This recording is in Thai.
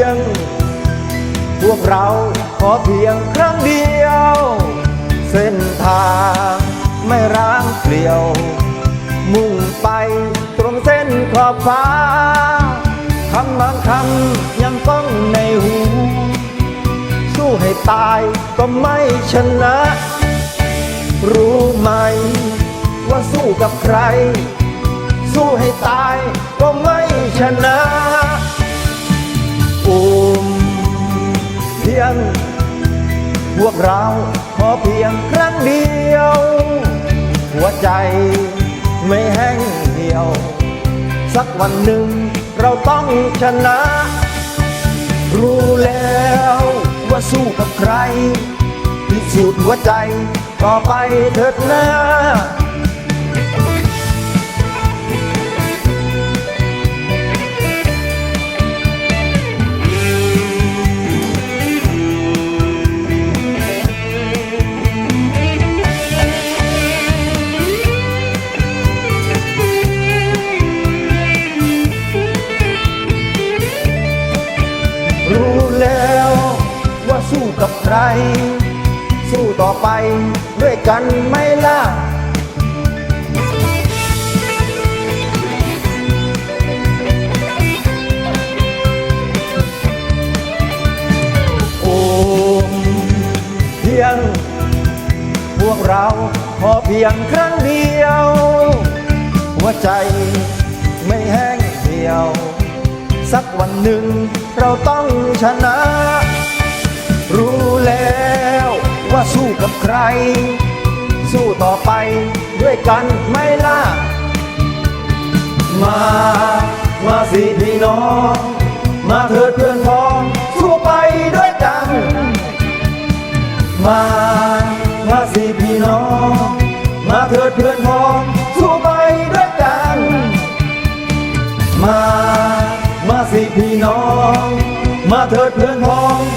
ยง พวกเราขอเพียงครั้งเดียว เส้นทางไม่ร้างเปลี่ยว มุ่งไปตรงเส้นขอบฟ้าคำบางคำยังต้องในหู สู้ให้ตายก็ไม่ชนะ รู้ไหม ว่าสู้กับใคร สู้ให้ตายก็ไม่ชนะ ยง พวกเราขอเพียงครั้งเดียว หัวใจไม่แห้งเหี่ยว สักวันหนึ่งเราต้องชนะ รู้แล้วว่าสู้กับใคร พิสูจน์หัวใจต่อไปเถิดนะ รู้แล้ว ว่าสู้กับใคร สู้ต่อไปด้วยกันไม่ล่ะโอ้เพียง พวกเราขอเพียงครั้งเดียว หัวใจไม่แห้งเหี่ยว สักวันหนึ่งเราต้องชนะ รู้แล้วว่าสู้กับใคร สู้ต่อไปด้วยกันไม่ล่ะ มา มาสิพี่น้อง มาเถิดเพื่อนพ้องสู้ไปด้วยกัน มา มาสิพี่น้อง มาเถิดเพื่อนพ้องสู้ไป พี่น้อง มาเถิดเพื่อนพ้อง